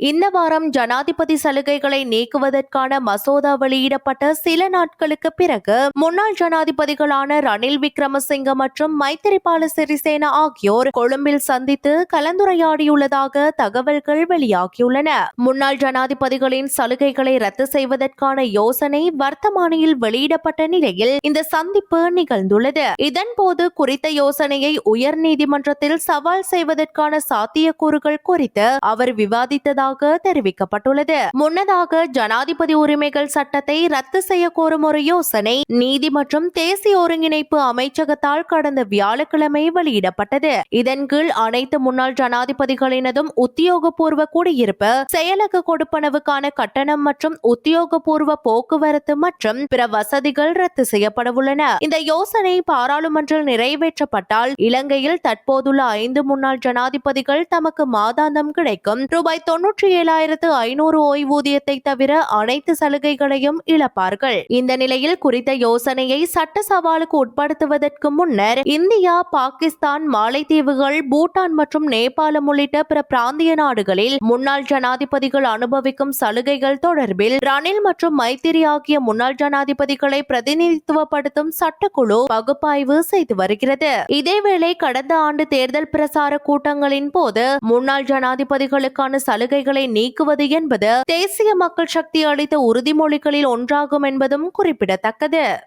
இந்த வாரம் ஜனாதிபதி சலுகைகளை நீக்குவதற்கான மசோதா வெளியிடப்பட்ட சில நாட்களுக்கு பிறகு முன்னாள் ஜனாதிபதிகளான ரணில் விக்ரமசிங்க மற்றும் மைத்திரிபால சிறிசேன ஆகியோர் கொழும்பில் சந்தித்து கலந்துரையாடியுள்ளதாக தகவல்கள் வெளியாகியுள்ளன. முன்னாள் ஜனாதிபதிகளின் சலுகைகளை ரத்து செய்வதற்கான யோசனை வர்த்தமானியில் வெளியிடப்பட்ட நிலையில் இந்த சந்திப்பு நிகழ்ந்துள்ளது. இதன்போது குறித்த யோசனையை உயர் நீதிமன்றத்தில் சவால் செய்வதற்கான சாத்தியக்கூறுகள் குறித்து அவர் விவாதித்ததாக தெரிவிக்கப்பட்டுள்ளது. முன்னதாக ஜனாதிபதி உரிமைகள் சட்டத்தை ரத்து செய்ய கோரும் ஒரு யோசனை நீதி மற்றும் தேசிய ஒருங்கிணைப்பு அமைச்சகத்தால் கடந்த வியாழக்கிழமை வெளியிடப்பட்டது. இதன் கீழ் அனைத்து முன்னாள் ஜனாதிபதிகளினதும் உத்தியோகபூர்வ குடியிருப்பு செயலக கொடுப்பனவுக்கான கட்டணம் மற்றும் உத்தியோகபூர்வ போக்குவரத்து மற்றும் பிற வசதிகள் ரத்து செய்யப்படவுள்ளன. இந்த யோசனை பாராளுமன்றில் நிறைவேற்றப்பட்டால் இலங்கையில் தற்போதுள்ள ஐந்து முன்னாள் ஜனாதிபதிகள் தமக்கு மாதாந்தம் கிடைக்கும். ரூபாய் தொன்னூற்றி ஏழாயிரத்து ஐநூறு ஓய்வூதியத்தை தவிர அனைத்து சலுகைகளையும் இழப்பார்கள். இந்த நிலையில் குறித்த யோசனையை சட்ட சவாலுக்கு உட்படுத்துவதற்கு முன்னர் இந்தியா பாகிஸ்தான் மாலைத்தீவுகள் பூட்டான் மற்றும் நேபாளம் உள்ளிட்ட பிற பிராந்திய நாடுகளில் முன்னாள் ஜனாதிபதிகள் அனுபவிக்கும் சலுகைகள் தொடர்பில் ரணில் மற்றும் மைத்திரி ஆகிய முன்னாள் ஜனாதிபதிகளை பிரதிநிதித்துவப்படுத்தும் சட்டக்குழு பகுப்பாய்வு செய்து வருகிறது. இதேவேளை கடந்த ஆண்டு தேர்தல் பிரசார கூட்டங்களின் போது முன்னாள் ஜனாதிபதிகளுக்கான சலுகைகள் நீக்குவது என்பது தேசிய மக்கள் சக்தி அளித்த உறுதிமொழிகளில் ஒன்றாகும் என்பதும் குறிப்பிடத்தக்கது.